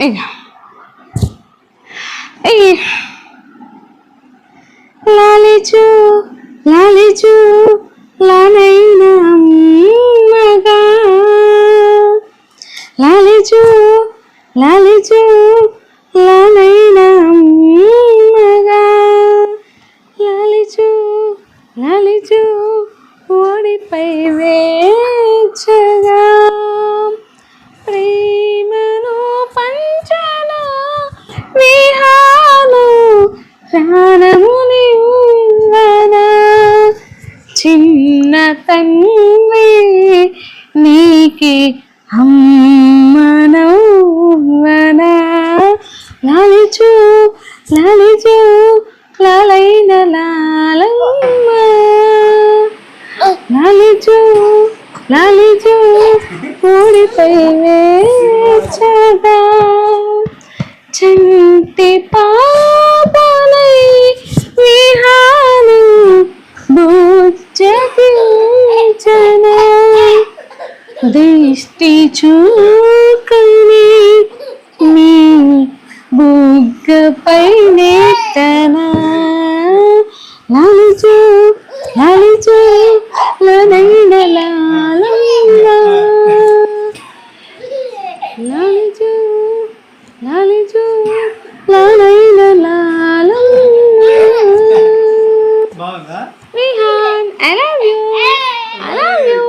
ఇక లాలిచు లాలిచు లాలైన అమ్మగా లాలిచు లాలిచు లాలైన అమ్మగా లాలిచు లాలిచు ఓడిపై వేచగా తన్వి తండ్రి నీకి అమ్మనౌవన లాలిచు లాలిచు లాలైన లాలమ్మ. లాలిచు లాలిచు ఊడిపై వేచగా చంటి పాపనై విహాను దిష్టి చూకని మీ బుగ్గపై నెట్టన లాలిచు లాలిచు లనైన లాలమ్మ లాలిచు లాలిచు లాలైన లాలమ్మ బాగుందా Vihaan I love you I love you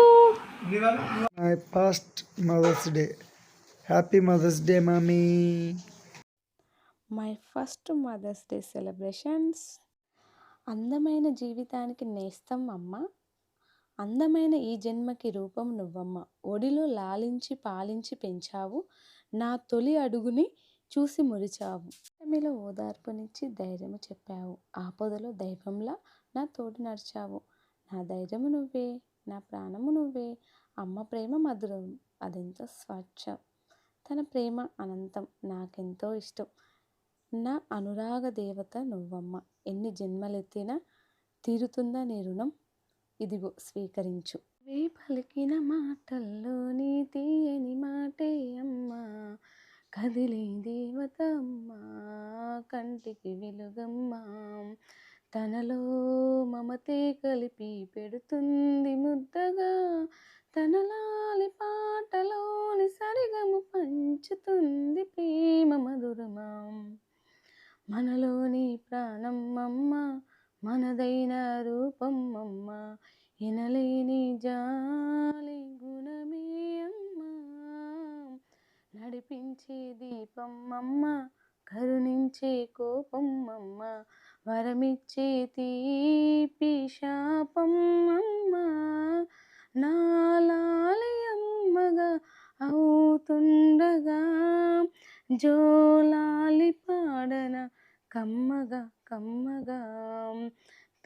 last first mother's day. Happy mother's day mummy my first mother's day celebrations. అందమైన జీవితానికి నేస్తం అమ్మ. అందమైన ఈ జన్మకి రూపం నువ్వమ్మ. ఒడిలో లాలించి పాలించి పెంచావు. నా తొలి అడుగుని చూసి మురిచావు. మీలో ఓదార్పునిచ్చి ధైర్యము చెప్పావు. ఆపదలో దైవంలా నా తోడు నడిచావు. నా ధైర్యము నువ్వే. నా ప్రాణము నువ్వే. అమ్మ ప్రేమ మధురం అదెంతో స్వచ్ఛం. తన ప్రేమ అనంతం నాకెంతో ఇష్టం. నా అనురాగ దేవత నువ్వమ్మ. ఎన్ని జన్మలెత్తినా తీరుతుందా నీ రుణం? ఇదిగో స్వీకరించు. వే పలికిన మాటల్లో నీ తీయని మాటే అమ్మా. కదిలే దేవత అమ్మా కంటికి వెలుగమ్మా. తనలో మమతే కలిపి పెడుతుంది ముద్దగా. తనలాలి పాటలోని సరిగము పంచుతుంది ప్రేమ మధురమా. మనలోని ప్రాణం అమ్మ మనదైన రూపం అమ్మ ఎనలేని జాలి గుణమే అమ్మ. నడిపించే దీపం అమ్మ కరుణించే కోపం అమ్మ వరమిచ్చే తీపి శాపం అమ్మ నాలాలి అమ్మగా అవుతుండగా. జోలాలి పాడన కమ్మగా కమ్మగా.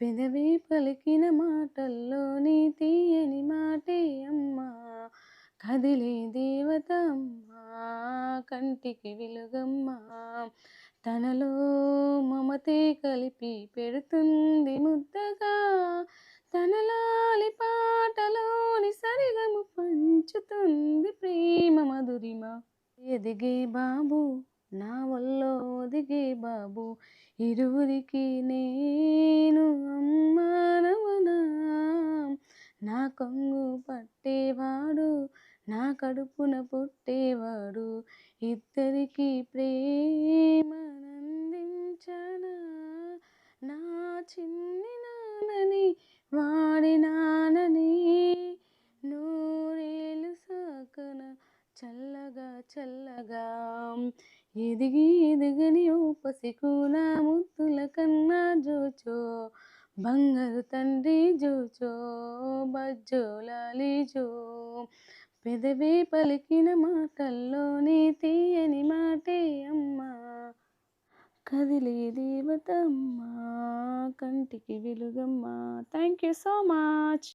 పెదవి పలికిన మాటల్లో నీ తీయని మాటే అమ్మా కదిలే దేవత అమ్మా కంటికి వెలుగమ్మా. తనలో మమతే కలిపి పెడుతుంది ముద్దగా. తనలాలి పాటలోని సరిగము పంచుతుంది ప్రేమ మధురిమ. ఎదిగే బాబు నా వల్లో ఒదిగే బాబు ఇరువురికి నేను అమ్మానవనా? నా కొంగు పట్టేవాడు నా కడుపున పుట్టేవాడు. ఇద్దరికి ప్రేమనందించనా? నా చిన్ని నాన్నని వాడి నాన్నని నూరేళ్ళు సాకన చల్లగా చల్లగా. ఎదిగి ఎదిగని ఓ నా ముద్దుల కన్నా జోచో బంగారు తండ్రి జోచో బజ్జోలాలి జో. పెదవే పలికిన మాటల్లోనే తీయని మాటే అమ్మా. కదిలే దేవతమ్మా కంటికి వెలుగమ్మా. Thank you so much